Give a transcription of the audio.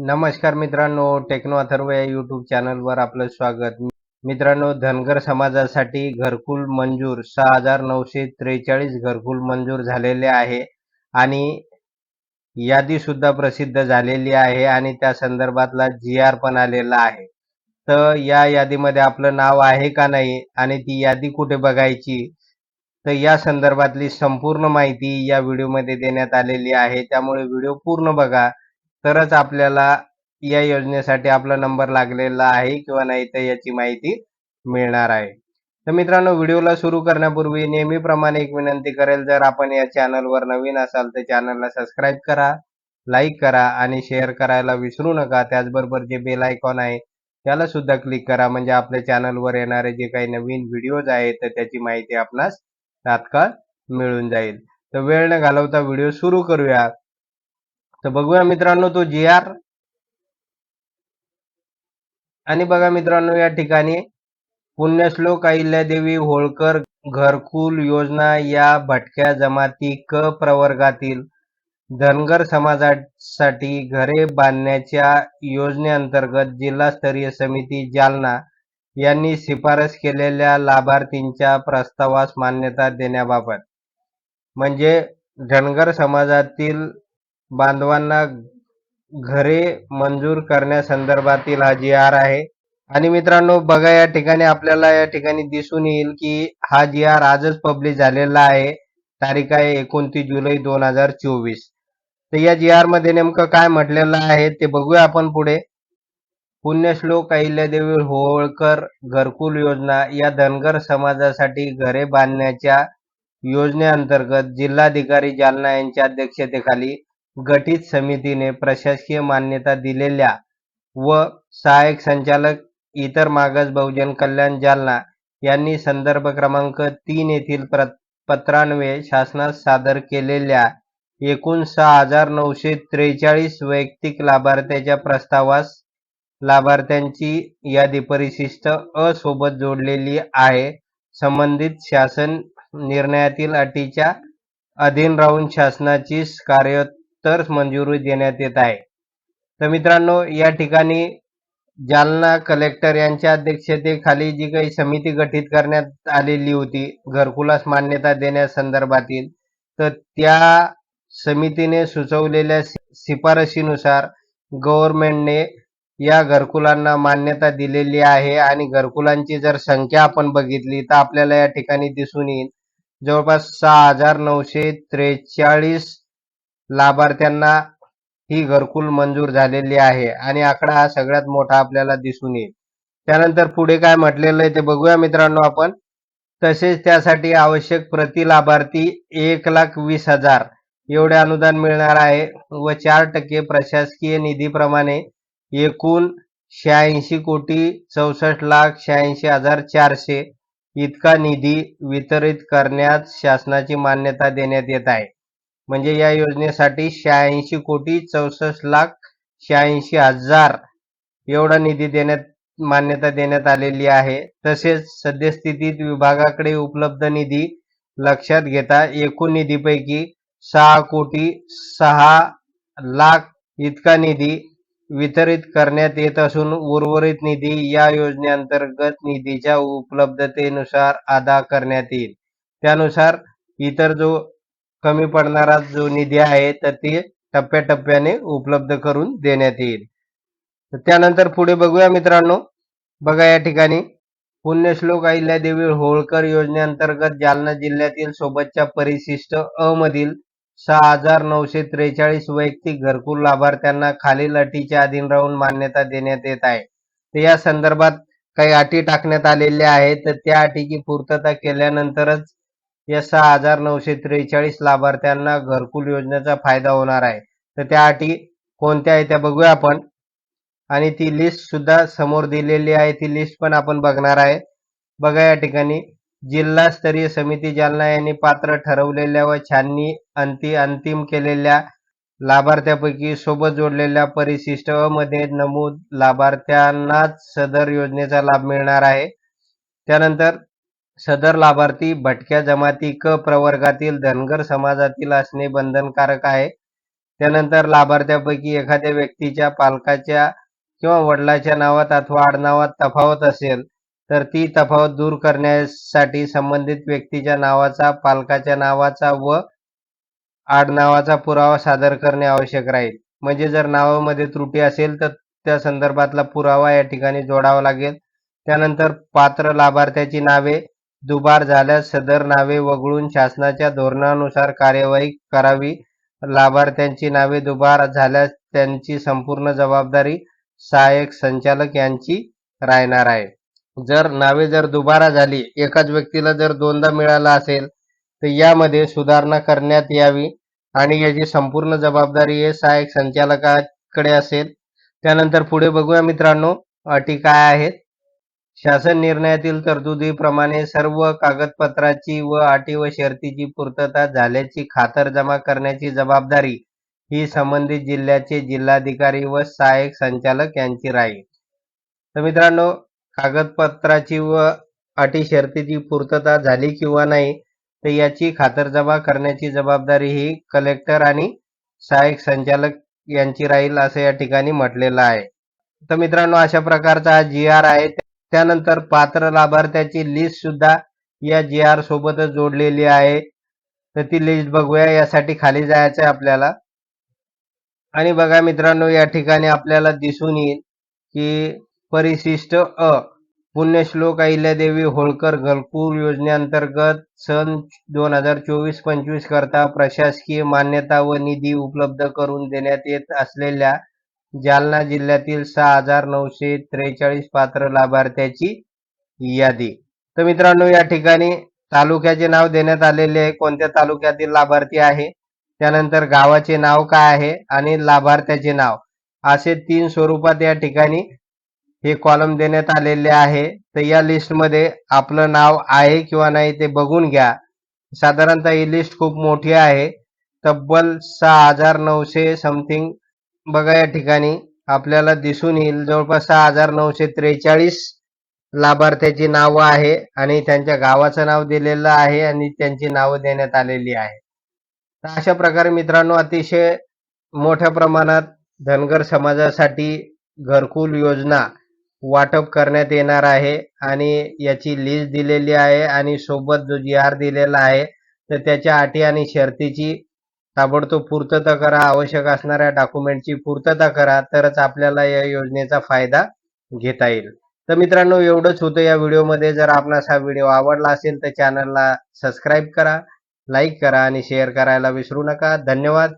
नमस्कार मित्रांनो टेक्नो अथर्व या यूट्यूब चॅनलवर आपलं स्वागत. मित्रांनो धनगर समाजासाठी घरकुल मंजूर सहा हजार नऊशे त्रेचाळीस घरकुल मंजूर झालेले आहे आणि यादी सुद्धा प्रसिद्ध झालेली आहे आणि त्या संदर्भातला जी आर पण आलेला आहे. तर या यादीमध्ये आपलं नाव आहे का नाही आणि ती यादी कुठे बघायची? तर या संदर्भातली संपूर्ण माहिती या व्हिडिओमध्ये देण्यात आलेली आहे. त्यामुळे व्हिडिओ पूर्ण बघा. तरच आपल्याला या योजनेसाठी आपला नंबर लागलेला आहे किंवा नाही तर याची माहिती मिळणार आहे. तर मित्रांनो व्हिडिओला सुरू करण्यापूर्वी नेहमीप्रमाणे एक विनंती करेल जर आपण या चॅनलवर नवीन असाल तर चॅनलला सबस्क्राईब करा लाईक करा आणि शेअर करायला विसरू नका. त्याचबरोबर जे बेल आयकॉन आहे त्याला सुद्धा क्लिक करा. म्हणजे आपल्या चॅनलवर येणारे जे काही नवीन व्हिडिओज आहेत तर त्याची माहिती आपणास तात्काळ मिळून जाईल. तर वेळ न घालवता व्हिडिओ सुरू करूया. तर बघूया मित्रांनो तो जी आर आणि बघा मित्रांनो या ठिकाणी पुण्यश्लोक अहिल्यादेवी होळकर घरकुल योजना या भटक्या जमाती क प्रवर्गातील धनगर समाजासाठी घरे बांधण्याच्या योजनेअंतर्गत जिल्हास्तरीय समिती जालना यांनी शिफारस केलेल्या लाभार्थींच्या प्रस्तावास मान्यता देण्याबाबत. म्हणजे धनगर समाजातील बांधवांना घरे मंजूर करण्यासंदर्भातील हा जी आर आहे. आणि मित्रांनो बघा या ठिकाणी आपल्याला या ठिकाणी दिसून येईल की हा जी आर आजच पब्लिश झालेला आहे. तारीख आहे एकोणतीस जुलै दोन हजार चोवीस. तर या जी आरमध्ये नेमकं काय म्हटलेलं आहे ते बघूया आपण पुढे. पुण्यश्लोक अहिल्यादेवी होळकर घरकुल योजना या धनगर समाजासाठी घरे बांधण्याच्या योजनेअंतर्गत जिल्हाधिकारी जालना यांच्या अध्यक्षतेखाली गठीत समितीने प्रशासकीय मान्यता दिलेल्या व सहाय्यक संचालक इतर मागास बहुजन कल्याण जालना यांनी संदर्भ क्रमांक तीन येथील पत्रान्वये शासनास सादर केलेल्या एकूण सहा हजार नऊशे त्रेचाळीस वैयक्तिक लाभार्थ्याच्या प्रस्तावास लाभार्थ्यांची यादी परिशिष्ट अ सोबत जोडलेली आहे. संबंधित शासन निर्णयातील अटीच्या अधीन राहून शासनाची कार्य तरच मंजुरी देण्यात येत आहे. तर मित्रांनो या ठिकाणी जालना कलेक्टर यांच्या अध्यक्षतेखाली जी काही समिती गठीत करण्यात आलेली होती घरकुलास मान्यता देण्यासंदर्भातील तर त्या समितीने सुचवलेल्या शिफारशीनुसार गव्हर्नमेंटने या घरकुलांना मान्यता दिलेली आहे आणि घरकुलांची जर संख्या आपण बघितली तर आपल्याला या ठिकाणी दिसून येईल. जवळपास सहा हजार नऊशे त्रेचाळीस लाभार्थ्यांना ही घरकुल मंजूर झालेली आहे आणि आकडा हा सगळ्यात मोठा आपल्याला दिसून येईल. त्यानंतर पुढे काय म्हटलेलं आहे ते बघूया मित्रांनो आपण. तसेच त्यासाठी आवश्यक प्रति लाभार्थी एक लाख वीस हजार एवढे अनुदान मिळणार आहे व चार टक्के प्रशासकीय निधीप्रमाणे एकूण शहाऐंशी कोटी चौसष्ट लाख शहाऐंशी हजार चारशे इतका निधी वितरित करण्यास शासनाची मान्यता देण्यात येत आहे. म्हणजे या योजनेसाठी शहाऐंशी कोटी चौसष्ट लाख शहाऐंशी हजार एवढा निधी देण्यात मान्यता देण्यात आलेली आहे. तसेच सद्यस्थितीत विभागाकडे उपलब्ध निधी लक्षात घेता एकूण निधीपैकी सहा कोटी सहा लाख इतका निधी वितरित करण्यात येत असून उर्वरित निधी या योजनेअंतर्गत निधीच्या उपलब्धतेनुसार अदा करण्यात येईल. त्यानुसार इतर जो कमी पडणारा जो निधी आहे तर ती टप्प्याटप्प्याने उपलब्ध करून देण्यात येईल. त्यानंतर पुढे बघूया मित्रांनो. बघा या ठिकाणी. पुण्यश्लोक अहिल्यादेवी होळकर योजनेअंतर्गत जालना जिल्ह्यातील सोबतच्या परिशिष्ट अ मधील सहा हजार नऊशे त्रेचाळीस वैयक्तिक घरकुल लाभार्थ्यांना खालील अटीच्या अधीन राहून मान्यता देण्यात येत आहे. तर या संदर्भात काही अटी टाकण्यात आलेल्या आहेत. तर त्या अटीची पूर्तता केल्यानंतरच या सहा हजार नऊशे त्रेचाळीस लाभार्थ्यांना घरकुल योजनेचा फायदा होणार आहे. तर त्या अटी कोणत्या आहेत त्या बघूया आपण. आणि ती लिस्ट सुद्धा समोर दिलेली आहे. ती लिस्ट पण आपण बघणार आहे. बघा या ठिकाणी. जिल्हास्तरीय समिती जालना यांनी पात्र ठरवलेल्या व छाननी अंती अंतिम केलेल्या लाभार्थ्यापैकी सोबत जोडलेल्या परिशिष्टमध्ये नमूद लाभार्थ्यांनाच सदर योजनेचा लाभ मिळणार आहे. त्यानंतर सदर लाभार्थी भटक्या जमाती क प्रवर्गातील धनगर समाजातील असणे बंधनकारक आहे. त्यानंतर लाभार्थ्यापैकी एखाद्या व्यक्तीच्या पालकाच्या किंवा वडिलाच्या नावात अथवा आडनावात तफावत असेल तर ती तफावत दूर करण्यासाठी संबंधित व्यक्तीच्या नावाचा पालकाच्या नावाचा व आडनावाचा पुरावा सादर करणे आवश्यक राहील. म्हणजे जर नावामध्ये त्रुटी असेल तर त्या संदर्भातला पुरावा या ठिकाणी जोडावा लागेल. त्यानंतर पात्र लाभार्थ्याची नावे दुबार झाल्यास सदर नावे वगळून शासनाच्या धोरणानुसार कार्यवाही करावी. लाभार्थ्यांची नावे दुबार झाल्यास त्यांची संपूर्ण जबाबदारी सहाय्यक संचालक यांची राहणार आहे. जर नावे जर दुबारा झाली एकाच व्यक्तीला जर दोनदा मिळाला असेल तर यामध्ये सुधारणा करण्यात यावी आणि याची संपूर्ण जबाबदारी हे सहाय्यक संचालकाकडे असेल. त्यानंतर पुढे बघूया मित्रांनो अटी काय आहेत? शासन निर्णयातील तरतुदीप्रमाणे सर्व कागदपत्राची व अटी व शर्तीची पूर्तता झाल्याची खातरजमा करण्याची जबाबदारी ही संबंधित जिल्ह्याचे जिल्हाधिकारी व सहाय्यक संचालक यांची राहील तर मित्रांनो कागदपत्राची व अटी शर्तीची पूर्तता झाली किंवा नाही तर याची खातरजमा करण्याची जबाबदारी ही कलेक्टर आणि सहाय्यक संचालक यांची राहील असं या ठिकाणी म्हटलेलं आहे. तर मित्रांनो अशा प्रकारचा हा जी आर आहे त्यानंतर पात्र लाभार्थ्याची लिस्ट सुद्धा या जी आर सोबतच जोडलेली आहे. तर ती लिस्ट बघूया यासाठी खाली जायचं आहे आपल्याला. आणि बघा मित्रांनो या ठिकाणी आपल्याला दिसून येईल की परिशिष्ट अ पुण्यश्लोक अहिल्यादेवी होळकर घरकुल योजनेअंतर्गत सन दोन हजार चोवीस पंचवीस करता प्रशासकीय मान्यता व निधी उपलब्ध करून देण्यात येत असलेल्या जालना जिल्ह्यातील सहा हजार नऊशे त्रेचाळीस पात्र लाभार्थ्याची यादी. तर मित्रांनो या ठिकाणी तालुक्याचे नाव देण्यात आलेले आहे. कोणत्या तालुक्यातील लाभार्थी आहे? त्यानंतर गावाचे नाव काय आहे आणि लाभार्थ्याचे नाव? असे तीन स्वरूपात या ठिकाणी हे कॉलम देण्यात आलेले आहे. तर या लिस्टमध्ये आपलं नाव आहे किंवा नाही ते बघून घ्या. साधारणतः ही लिस्ट खूप मोठी आहे. तब्बल सहा हजार नऊशे समथिंग बघा या ठिकाणी आपल्याला दिसून येईल. जवळपास सहा हजार नऊशे त्रेचाळीस लाभार्थ्याची नावं आहे आणि त्यांच्या गावाचं नाव दिलेलं आहे आणि त्यांची नावं देण्यात आलेली आहे. तर अशा प्रकारे मित्रांनो अतिशय मोठ्या प्रमाणात धनगर समाजासाठी घरकुल योजना वाटप करण्यात येणार आहे आणि याची लिस्ट दिलेली आहे आणि सोबत जो जी आर दिलेला आहे तर त्याच्या अटी आणि शर्तीची ताबडतोब पूर्तता करा. आवश्यक असणाऱ्या डॉक्युमेंटची पूर्तता करा. तरच आपल्याला या योजनेचा फायदा घेता येईल. तर मित्रांनो एवढंच होतं या व्हिडिओमध्ये. जर आपणास हा व्हिडिओ आवडला असेल तर चॅनलला सबस्क्राईब करा लाईक करा आणि शेअर करायला विसरू नका. धन्यवाद.